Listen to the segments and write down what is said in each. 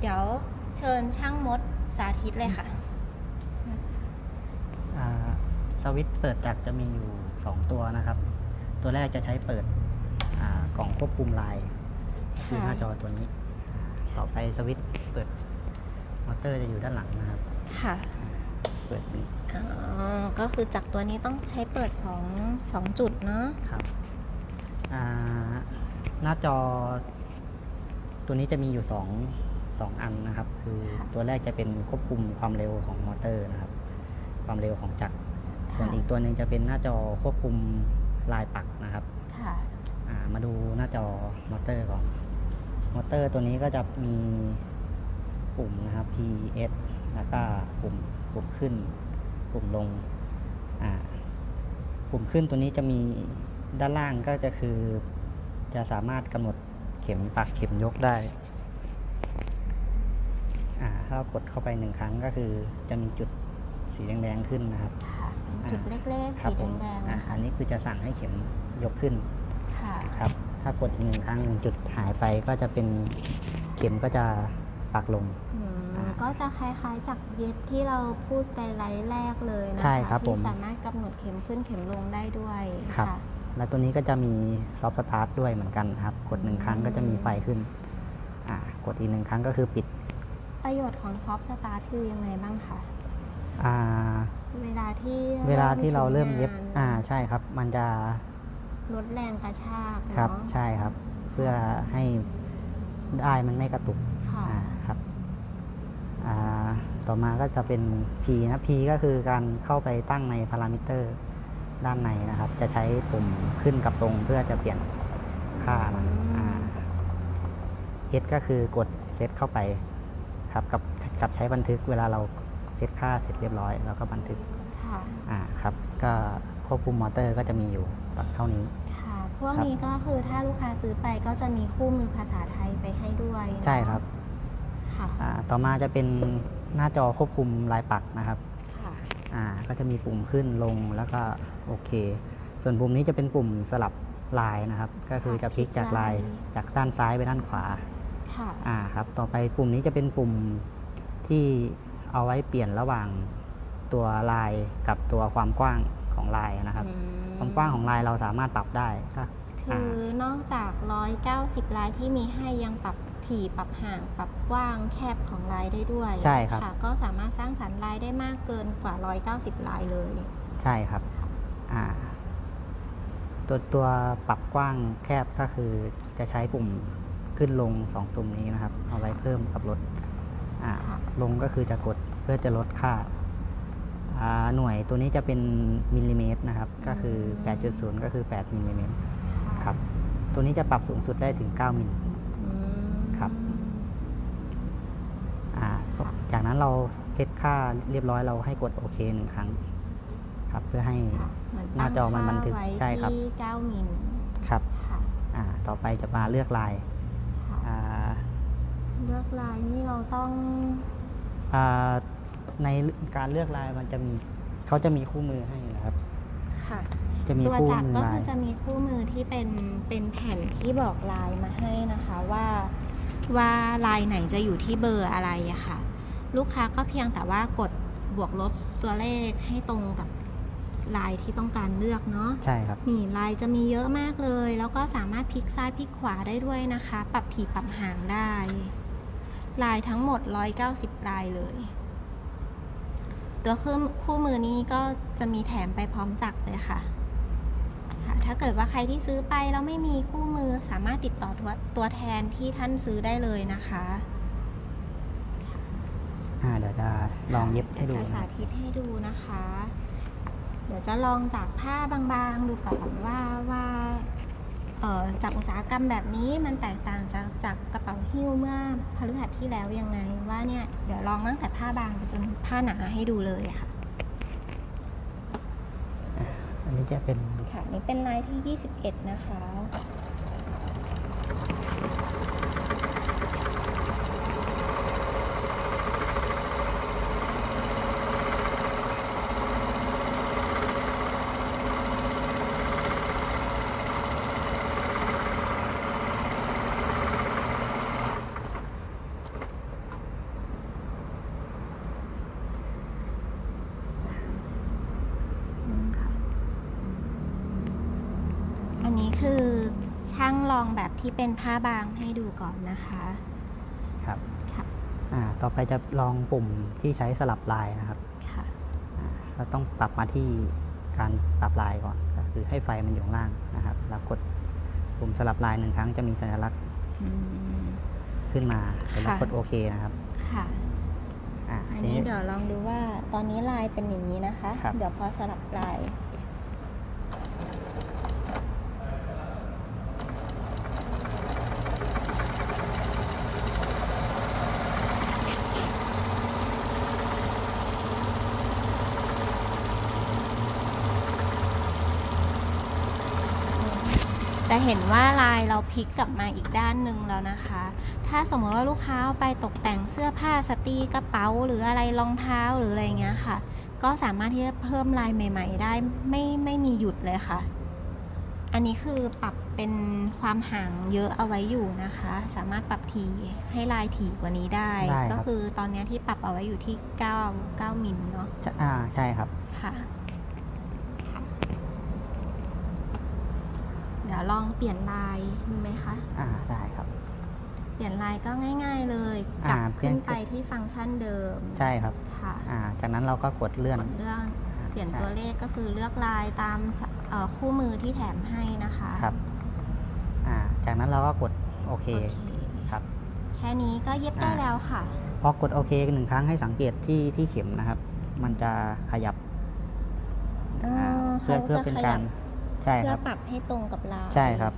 เดี๋ยวเชิญช่างมดสาธิตเลยค่ะ อ่าสวิตช์เปิดจักรจะมีอยู่ 2 ตัวนะครับ ตัวแรกจะใช้เปิดอากล่องควบคุมลายคือหน้าจอตัวนี้ ต่อไปสวิตช์เปิดมอเตอร์จะอยู่ด้านหลังนะครับ ค่ะเปิดนี้อ๋อก็คือจากตัวนี้ต้องใช้เปิด2 2จุดเนาะ ครับอ่าหน้าจอตัวนี้จะมีอยู่ 2 2 อันนะครับ คือค่ะตัวแรกจะเป็นควบคุมความเร็วของมอเตอร์นะครับ ความเร็วของจักรส่วนค่ะอีกตัวหนึ่งจะเป็นหน้าจอควบคุมลายปักนะครับค่ะอ่ามาดูหน้าจอมอเตอร์ก่อนมอเตอร์ตัวนี้ก็จะมีปุ่มนะครับ P S แล้วก็ปุ่มปุ่มขึ้น ปุ่มลงอ่าปุ่มขึ้นตัวนี้จะมีด้านล่างก็จะคือ จะสามารถกำหนดเข็มปักเข็มยกได้อ่า ถ้าเรากดเข้าไปหนึ่งครั้งก็คือจะมีจุดสีแดงๆขึ้นนะครับค่ะเป็นจุดเล็กๆครัสีผมแดงๆอ่านะคะอันนี้คือจะสั่งให้เข็มยกขึ้นค่ะ ครับ ถ้ากดอีกหนึ่งครั้งหนึ่งจุดหายไปก็จะเป็นเข็มก็จะปักลง อืมอ่าก็จะคล้ายๆจากเย็บที่เราพูดไปไลฟ์แรกเลยนะคะใช่ครับผมที่สามารถกำหนดเข็มขึ้นเข็มลงได้ด้วยครับค่ะแล้วตัวนี้ก็จะมีซอฟต์สตาร์ทด้วยเหมือนกันครับ กดหนึ่งครั้งก็จะมีไฟขึ้นอ่ากดอีกหนึ่งครั้งก็คือปิด ประโยชน์ของซอฟต์สตาร์ทคือยังไงบ้างคะอ่าเวลาที่เวลาที่เราเริ่มเย็บใช้งนอ่าใช่ครับ มันจะลดแรงกระชากครับ เนาะใช่ครับ เพื่อให้ได้มันไม่กระตุก ค่ะ อ่าครับอ่าต่อมาก็จะเป็น P นะ P ก็คือการเข้าไปตั้งในพารามิเตอร์ด้านในนะครับ จะใช้ปุ่มขึ้นกับลงเพื่อจะเปลี่ยนค่ามันอ่า S ก็คือกดเซตเข้าไป ครับกับกับใช้บันทึกเวลาเราเซตค่าเสร็จเรียบร้อยเราก็บันทึกค่ะ อ่าครับก็ควบคุมมอเตอร์ก็จะมีอยู่เท่านี้ ค่ะ พวกครับ นี้ก็คือถ้าลูกค้าซื้อไปก็จะมีคู่มือภาษาไทยไปให้ด้วยเนอะใช่ครับค่ะอ่าต่อมาจะเป็นหน้าจอควบคุมลายปักนะครับค่ะ อ่าก็จะมีปุ่มขึ้นลงแล้วก็โอเค ส่วนปุ่มนี้จะเป็นปุ่มสลับลายนะครับ ก็คือจะพลิกจากลายจากด้านซ้ายไปด้านขวา ค่ะอ่าครับ ต่อไปปุ่มนี้จะเป็นปุ่มที่เอาไว้เปลี่ยนระหว่างตัวลายกับตัวความกว้างของลายนะครับ อืมความกว้างของลายเราสามารถปรับได้ก็คือนอกจาก 190 ลายที่มีให้ยังปรับถี่ปรับห่างปรับกว้างแคบของลายได้ด้วยใช่ครับค่ะก็สามารถสร้างสรรค์ลายได้มากเกินกว่า 190 ลายเลย ใช่ครับค่ะอ่า ตัวตัวปรับกว้างแคบก็คือจะใช้ปุ่ม ขึ้นลงสองตุ่มนี้นะครับ เอาไว้เพิ่มกับลดอ่าค่ะลงก็คือจะกดเพื่อจะลดค่าอ่า หน่วยตัวนี้จะเป็นมิลลิเมตรนะครับ ก็คือ 8.0 ก็คือ 8 มิลลิเมตรค่ะครับ ตัวนี้จะปรับสูงสุดได้ถึง 9 มิลอืมครับอ่าค่ะจากนั้นเราเซตค่าเรียบร้อยเราให้กดโอเคหนึ่งครั้ง ครับเพื่อให้ค่ะเหมือนหน้าจอมันบันทึกตั้งค่าไว้ใช่ครับที่9มิลครับค่ะอ่าต่อไปจะมาเลือกลายค่ะอ่า เลือกลายนี่เราต้องอ่าในการเลือกลายมันจะมีเขาจะมีคู่มือให้นะครับ ค่ะ จะมีตัวคู่จักรมือก็ลาคืย อจะมีคู่มือที่เป็นเป็นแผ่นที่บอกลายมาให้นะคะว่าว่าลายไหนจะอยู่ที่เบอร์อะไรอะค่ะ ลูกค้าก็เพียงแต่ว่ากดบวกลบตัวเลขให้ตรงกับลายที่ต้องการเลือกเนาะ ใช่ครับ นี่ลายจะมีเยอะมากเลย แล้วก็สามารถพลิกซ้ายพลิกขวาได้ด้วยนะคะ ปรับถี่ปรับห่างได้ ลายทั้งหมด 190 ลายเลย ตัวคู่คู่มือนี้ก็จะมีแถมไปพร้อมจักรเลยค่ะค่ะ ถ้าเกิดว่าใครที่ซื้อไปแล้วไม่มีคู่มือสามารถติดต่อตัวตัวแทนที่ท่านซื้อได้เลยนะคะอ่าเดี๋ยวจะลองเย็บให้ดูจะนะคสารับธิตให้ดูนะคะ เดี๋ยวจะลองจากผ้าบางๆ ดูก่อนว่าว่าเอ่อ จากอุตสาหกรรมแบบนี้มันแตกต่างจากจากกระเป๋าหิ้วเมื่อพฤหัสที่แล้วยังไงว่าเนี่ยเดี๋ยวลองตั้งแต่ผ้าบางไปจนผ้าหนาให้ดูเลยค่ะ อันนี้จะเป็นค่ะนี่เป็นลายที่ 21 นะคะ อ ล องแบบที่เป็นผ้าบางให้ดูก่อนนะคะครับค่ะอ่าต่อไปจะลองปุ่มที่ใช้สลับลายนะครับค่ะอ่าเราต้องปรับมาที่การปรับลายก่อนก็คือให้ไฟมันอยู่ข้างล่างนะครับ แล้วกดปุ่มสลับลายหนึ่งครั้งจะมีสัญลักษณ์อืม ขึ้นมาเสร็จแล้วค่ะ กดโอเคนะครับค่ะ อ่าอันทีนี้นี้ เดี๋ยวลองดูว่าตอนนี้ลายเป็นอย่างนี้นะคะ ครับ เดี๋ยวพอสลับลาย จะ เห็นว่าลายเราพลิกกลับมาอีกด้านหนึ่งแล้วนะคะ ถ้าสมมติว่าลูกค้าเอาไปตกแต่งเสื้อผ้าสตรีกระเป๋า หรืออะไรรองเท้าหรืออะไรเงี้ยค่ะ ก็สามารถที่จะเพิ่มลายใหม่ ๆ ได้ไม่ไม่มีหยุดเลยค่ะ อันนี้คือปรับเป็นความห่างเยอะเอาไว้อยู่นะคะ สามารถปรับถี่ให้ลายถี่กว่านี้ได้ ได้ครับ ก็คือตอนเนี้ยที่ปรับเอาไว้อยู่ที่ 9 9มิลเนาะจะอ่าใช่ครับ ค่ะค่ะ เดี๋ยวลองเปลี่ยนลายดูไหมคะ อ่าได้ครับ เปลี่ยนลายก็ง่าย ๆเลยอ่ากลับเปลี่ขึ้ยนนไปที่ฟังก์ชันเดิมใช่ครับ ค่ะอ่า จากนั้นเราก็กดเลื่อนกดเรื่องอ่าเปลี่ยนใช่ตัวเลขก็คือเลือกลายตามสเอ่อคู่มือที่แถมให้นะคะครับ อ่า จากนั้นเราก็กดโอเคโอเคครับ แค่นี้ก็เย็บได้อ่า แล้วค่ะ พอกดโอเคหนึ่งครั้งให้สังเกตที่ที่เข็มนะครับ มันจะขยับอ๋ออ่าเพื่อเขาเพื่อจะเป็นขยัการบ ใช่เพื่คอรับ ปรับให้ตรงกับลายใช่ครับ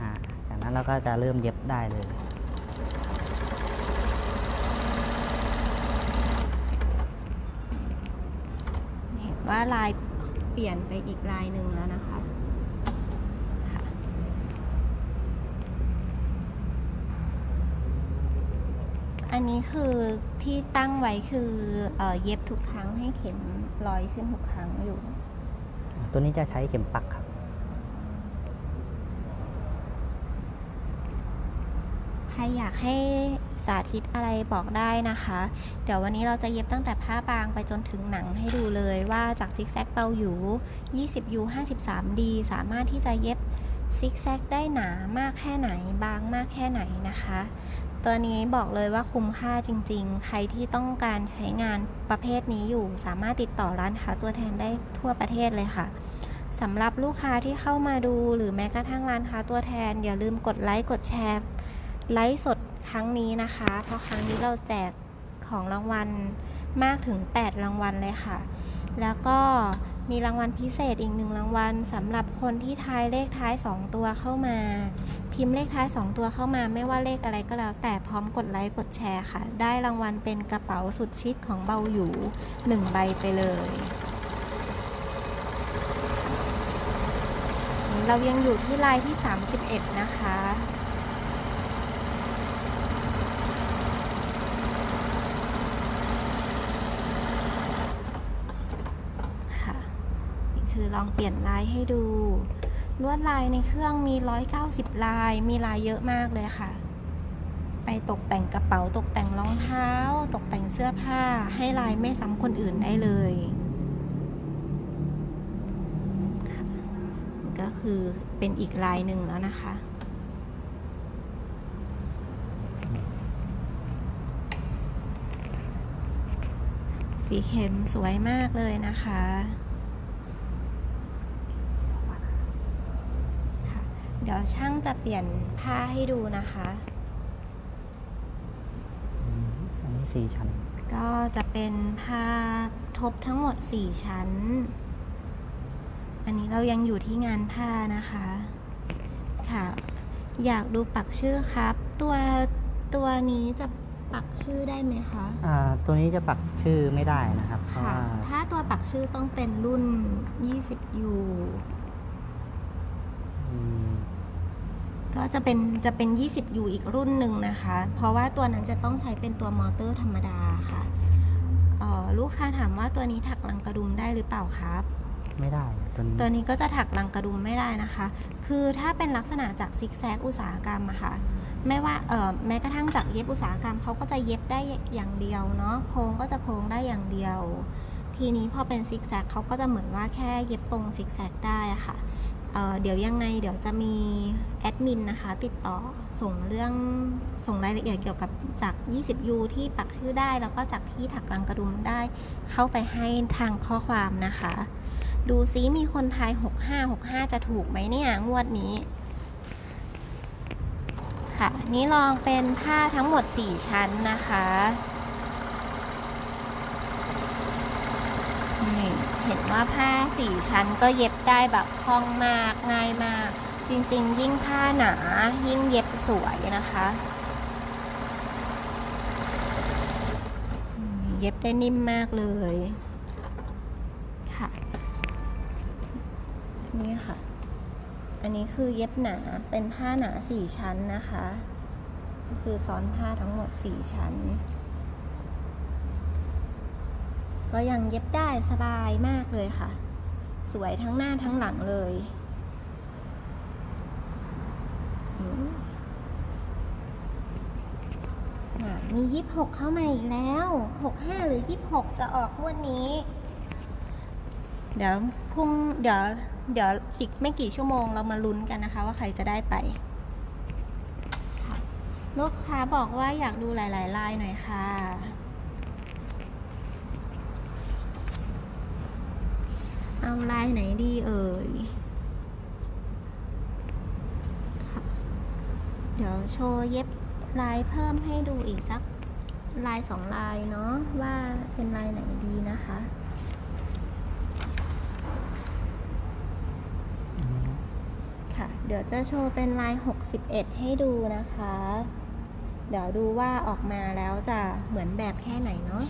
อ่าจากนั้นเราก็จะเริ่มเย็บได้เลย เห็นว่าลายเปลี่ยนไปอีกลายหนึ่งแล้วนะคะค่ะอันนี้คือที่ตั้งไว้คือเออเย็บทุกครั้งให้เข็มลอยขึ้นทุกครั้งอยู่ ตัวนี้จะใช้เข็มปักครับ ใครอยากให้สาธิตอะไรบอกได้นะคะ เดี๋ยววันนี้เราจะเย็บตั้งแต่ผ้าบางไปจนถึงหนังให้ดูเลยว่าจากซิกแซกเปาอยู่ 20 U 53 D สามารถที่จะเย็บ ซิกแซกได้หนามากแค่ไหน บางมากแค่ไหนนะคะ ตัวนี้บอกเลยว่าคุ้มค่าจริง ๆ ใครที่ต้องการใช้งานประเภทนี้อยู่สามารถติดต่อร้านค้าตัวแทนได้ทั่วประเทศเลยค่ะสำหรับลูกค้าที่เข้ามาดูหรือแม้กระทั่งร้านค้าตัวแทน อย่าลืมกดไลค์กดแชร์ไลฟ์สดครั้งนี้นะคะ เพราะครั้งนี้เราแจกของรางวัลมากถึง 8 รางวัลเลยค่ะ แล้วก็ มีรางวัลพิเศษอีกหนึ่งรางวัลสำหรับคนที่ทายเลขท้าย 2 ตัวเข้ามา พิมพ์เลขท้าย 2 ตัวเข้ามาไม่ว่าเลขอะไรก็แล้ว แต่พร้อมกดไลค์กดแชร์ค่ะ ได้รางวัลเป็นกระเป๋าสุดชิคของเบาหยู1ใบไปเลย เรายังอยู่ที่ลายที่ 31 นะคะคะนี่คือ ลองเปลี่ยนลายให้ดู ลวดลายในเครื่องมี 190 ลาย มีลายเยอะมากเลยค่ะ ไปตกแต่งกระเป๋าตกแต่งรองเท้า ตกแต่งเสื้อผ้าให้ลายไม่ซ้ำคนอื่นได้เลยก็คือเป็นอีกลายหนึ่งแล้วนะคะสีเข็มสวยมากเลยนะคะเดี๋ ยวช่างจะเปลี่ยนผ้าให้ดูนะคะอืมอันนี้สี่ชั้น ก็จะเป็นผ้าทบทั้งหมด 4 ชั้น อันนี้เรายังอยู่ที่งานผ้านะคะ ค่ะ อยากดูปักชื่อครับ ตัวตัวนี้จะปักชื่อได้ไหมคะ อ่า ตัวนี้จะปักชื่อไม่ได้นะครับ เพราะค่ะ ว่า ถ้าตัวปักชื่อต้องเป็นรุ่น 20U ก็จะเป็นจะเป็น 20U อีกรุ่นหนึ่งนะคะ เพราะว่าตัวนั้นจะต้องใช้เป็นตัวมอเตอร์ธรรมดาค่ะเอ่อลูกค้าถามว่าตัวนี้ถักลังกระดุมได้หรือเปล่าครับ ไม่ได้ตัวนี้ตัวนี้ก็จะถักลังกระดุมไม่ได้นะคะ คือถ้าเป็นลักษณะจากซิกแซกอุตสาหกรรมอะค่ะไม่ว่าเออแม้กระทั่งจากเย็บอุตสาหกรรมเขาก็จะเย็บได้อย่างเดียวเนาะโพงก็จะโพงได้อย่างเดียว ทีนี้พอเป็นซิกแซกเขาก็จะเหมือนว่าแค่เย็บตรงซิกแซกได้อะค่ะ เเดี๋ยวยังไงเดี๋ยวจะมีแอดมินนะคะ ติดต่อส่งเรื่องส่งรายละเอียดเกี่ยวกับจาก 20ยูที่ปักชื่อได้ แล้วก็จากที่ถักรังกระดุมได้ เข้าไปให้ทางข้อความนะคะ ดูซิมีคนทาย 65 65 จะถูกไหมเนี่ย งวดนี้ ค่ะ นี่ลองเป็นผ้าทั้งหมด 4 ชั้นนะคะนี่ เห็นว่าผ้า4ชั้นก็เย็บได้แบบคล่องมากง่ายมาก จริงๆ ยิ่งผ้าหนายิ่งเย็บสวยนะคะ เย็บได้นิ่มมากเลยค่ะนี่ค่ะ อันนี้คือเย็บหนาเป็นผ้าหนาสี่ชั้นนะคะ คือซ้อนผ้าทั้งหมดสี่ชั้น ก็ยังเย็บได้สบายมากเลยค่ะ สวยทั้งหน้าทั้งหลังเลยมียี่สิบหกเข้ามาอีกแล้วหกห้าหรือยี่สิบหกจะออกงวดนี้ เดี๋ยวพรุ่งเดี๋ยวเดี๋ยวอีกไม่กี่ชั่วโมงเรามาลุ้นกันนะคะ ว่าใครจะได้ไปลูกค้าบอกว่าอยากดูหลายๆลายหน่อยค่ะ เอาลายไหนดีเอ่ยเดี๋ยวโชว์เย็บลายเพิ่มให้ดูอีกสักลายสองลายเนาะว่าเป็นลายไหนดีนะคะค่ะเดี๋ยวจะโชว์เป็นลาย 61 ให้ดูนะคะ เดี๋ยวดูว่าออกมาแล้วจะเหมือนแบบแค่ไหนเนาะ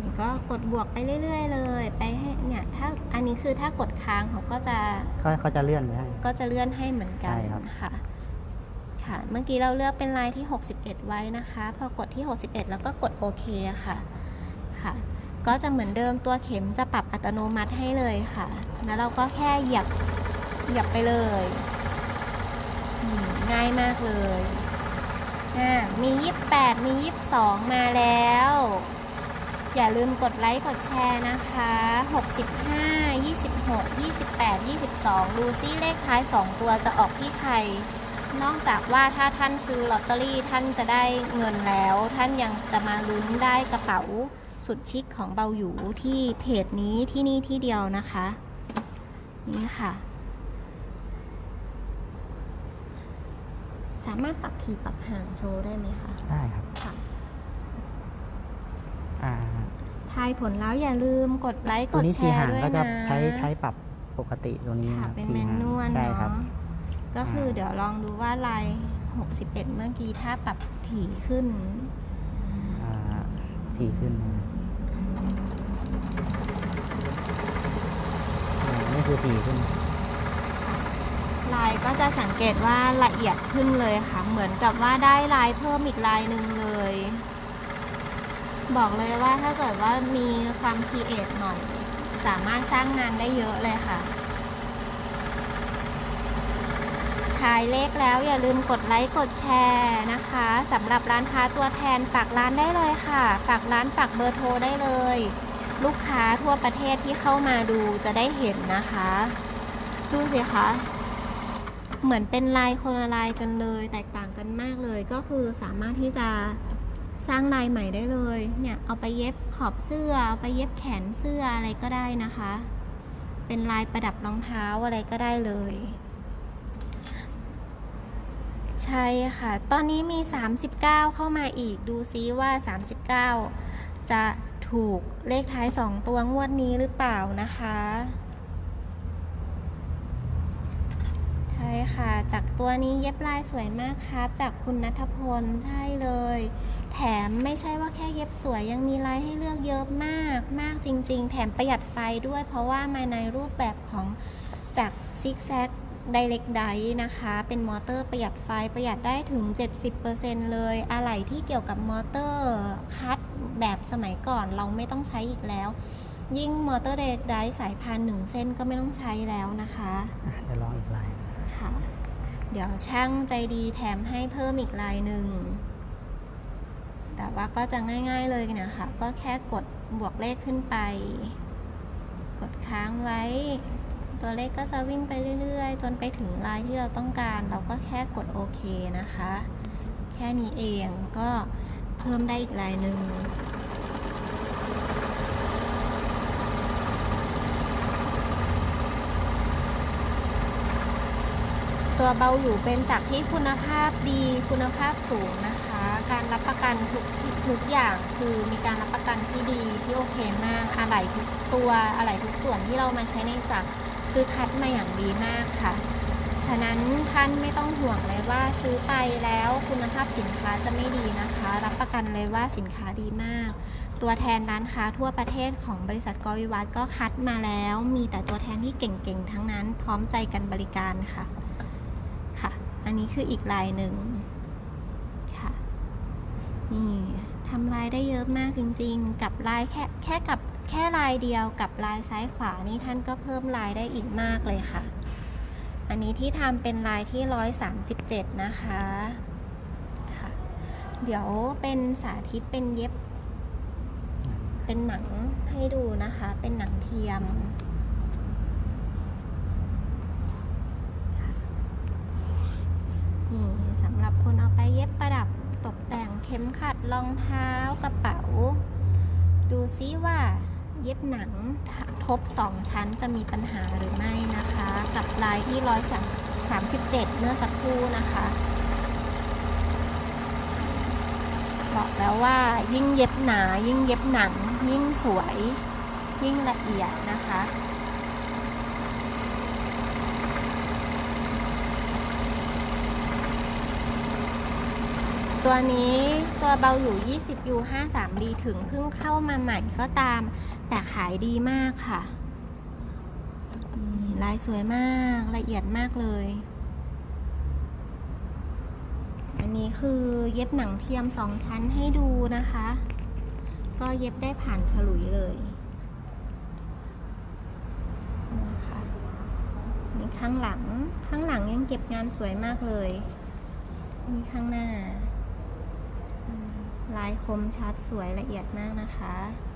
นี่ ก็กดบวกไปเรื่อย ๆ เลย ไปให้เนี่ยถ้าอันนี้คือถ้ากดค้างเขาก็จะเขาเขาจะเลื่อนไปให้ ก็จะเลื่อนให้เหมือนกันใช่ครับ ค่ะค่ะ เมื่อกี้เราเลือกเป็นลายที่ 61 ไว้นะคะ พอกดที่ 61 แล้วก็กดโอเคค่ะค่ะ ก็จะเหมือนเดิมตัวเข็มจะปรับอัตโนมัติให้เลยค่ะ แล้วเราก็แค่เหยียบเหยียบไปเลยอืมง่ายมากเลยอ่ามี 28 มี 22 มาแล้ว อย่าลืมกดไลค์กดแชร์นะคะ 65 26 28 22ดูซิเลขท้าย 2 ตัวจะออกที่ใคร นอกจากว่าถ้าท่านซื้อลอตเตอรี่ท่านจะได้เงินแล้ว ท่านยังจะมาลุ้นได้กระเป๋าสุดชิคของเบาหยูที่เพจนี้ที่นี่ที่เดียวนะคะ นี่ค่ะ สามารถปรับทีปรับห่างโชว์ได้ไหมคะ ได้ครับ ค่ะ อ่าทายผลแล้วอย่าลืมกดไลค์กตัวดนี้แชทีร์ห่างด้วยก็จะนะใช้ใช้ปรับปกติตัวนี้ค่ะนะครับเป็นทีแมนห่างนวลใช่ครับ เนาะก็คืออาเดี๋ยวลองดูว่าลาย 61 เมื่อกี้ถ้าปรับถี่ขึ้น อ่าทีขึ้นนะครับอ่านี่คือทีขึ้น ลายก็จะสังเกตว่าละเอียดขึ้นเลยค่ะ เหมือนกับว่าได้ลายเพิ่มอีกลายหนึ่งเลย บอกเลยว่าถ้าเกิดว่ามีความคีเอทหน่อย สามารถสร้างงานได้เยอะเลยค่ะทายเลขแล้วอย่าลืมกดไลค์กดแชร์นะคะสำหรับร้านค้าตัวแทนฝากร้านได้เลยค่ะ ฝากร้านฝากเบอร์โทรได้เลย ลูกค้าทั่วประเทศที่เข้ามาดูจะได้เห็นนะคะดูสิคะเหมือนเป็นลายคนละลายกันเลย แตกต่างกันมากเลยก็คือสามารถที่จะ สร้างลายใหม่ได้เลย เนี่ยเอาไปเย็บขอบเสื้อ เอาไปเย็บแขนเสื้ออะไรก็ได้นะคะ เป็นลายประดับรองเท้าอะไรก็ได้เลย ใช่ค่ะ ตอนนี้มี 39 เข้ามาอีก ดูซิว่า 39 จะถูกเลขท้าย 2 ตัวงวดนี้หรือเปล่านะคะ ใช่ค่ะ จากตัวนี้เย็บลายสวยมากครับ จากคุณนัทพลใช่เลย แถมไม่ใช่ว่าแค่เย็บสวยยังมีลายให้เลือกเยอะมากมากจริง ๆ แถมประหยัดไฟด้วย เพราะว่ามาในรูปแบบของจากซิกแซกไดเ c กไดนะคะ เป็นมอเตอร์ประหยัดไฟประหยัดได้ถึง 70%เลย อะไหล่ที่เกี่ยวกับมอเตอร์คัดแบบสมัยก่อนเราไม่ต้องใช้อีกแล้ว ยิ่งมอเตอร์ไดเ c กไดสายพันหนึ่งเส้นก็ไม่ต้องใช้แล้วนะคะ อะเดี๋ยวลองอีกลาย ค่ะเดี๋ยวช่างใจดีแถมให้เพิ่มอีกลายหนึ่ง แต่ว่าก็จะง่ายๆเลยนะคะ ก็แค่กดบวกเลขขึ้นไป กดค้างไว้ ตัวเลขก็จะวิ่งไปเรื่อยๆ จนไปถึงลายที่เราต้องการ เราก็แค่กดโอเคนะคะ แค่นี้เองก็เพิ่มได้อีกลายหนึ่ง ตัวเบาอยู่เป็นจากที่คุณภาพดีคุณภาพสูงนะคะ การรับประกันทุกทุกอย่างคือมีการรับประกันที่ดีที่โอเคมากอะไหล่ทุกตัวอะไหล่ทุกส่วนที่เรามาใช้ในจักรคือคัดมาอย่างดีมากค่ะ ฉะนั้นท่านไม่ต้องห่วงเลยว่าซื้อไปแล้วคุณภาพสินค้าจะไม่ดีนะคะ รับประกันเลยว่าสินค้าดีมาก ตัวแทนร้านค้าทั่วประเทศของบริษัทกอวิวัฒน์ก็คัดมาแล้ว มีแต่ตัวแทนที่เก่งๆ ทั้งนั้นพร้อมใจกันบริการค่ะ อันนี้คืออีกลายหนึ่งค่ะ นี่ทำลายได้เยอะมากจริงๆ กับลายแค่แค่กับแค่ลายเดียวกับลายซ้ายขวานี่ท่านก็เพิ่มลายได้อีกมากเลยค่ะ อันนี้ที่ทำเป็นลายที่137นะคะค่ะ เดี๋ยวเป็นสาธิตเป็นเย็บ เป็นหนังให้ดูนะคะ เป็นหนังเทียม นี่สำหรับคนเอาไปเย็บประดับตกแต่งเข็มขัดรองเท้ากระเป๋า ดูซิว่าเย็บหนังทบสองชั้นจะมีปัญหาหรือไม่นะคะ กับลายที่ร้อยสามสิบเจ็ดเมื่อสักครู่นะคะ บอกแล้วว่ายิ่งเย็บหนายิ่งเย็บหนัง ยิ่งสวย ยิ่งละเอียดนะคะ ตัวนี้ตัวเบาอยู่ 20 U 53 D ถึงเพิ่งเข้ามาใหม่ก็ตาม แต่ขายดีมากค่ะ ลายสวยมากละเอียดมากเลย อันนี้คือเย็บหนังเทียมสองชั้นให้ดูนะคะ ก็เย็บได้ผ่านฉลุยเลยนะคะนี่ข้างหลัง ข้างหลังยังเก็บงานสวยมากเลย นี่ข้างหน้า ลายคมชัดสวยละเอียดมากนะคะ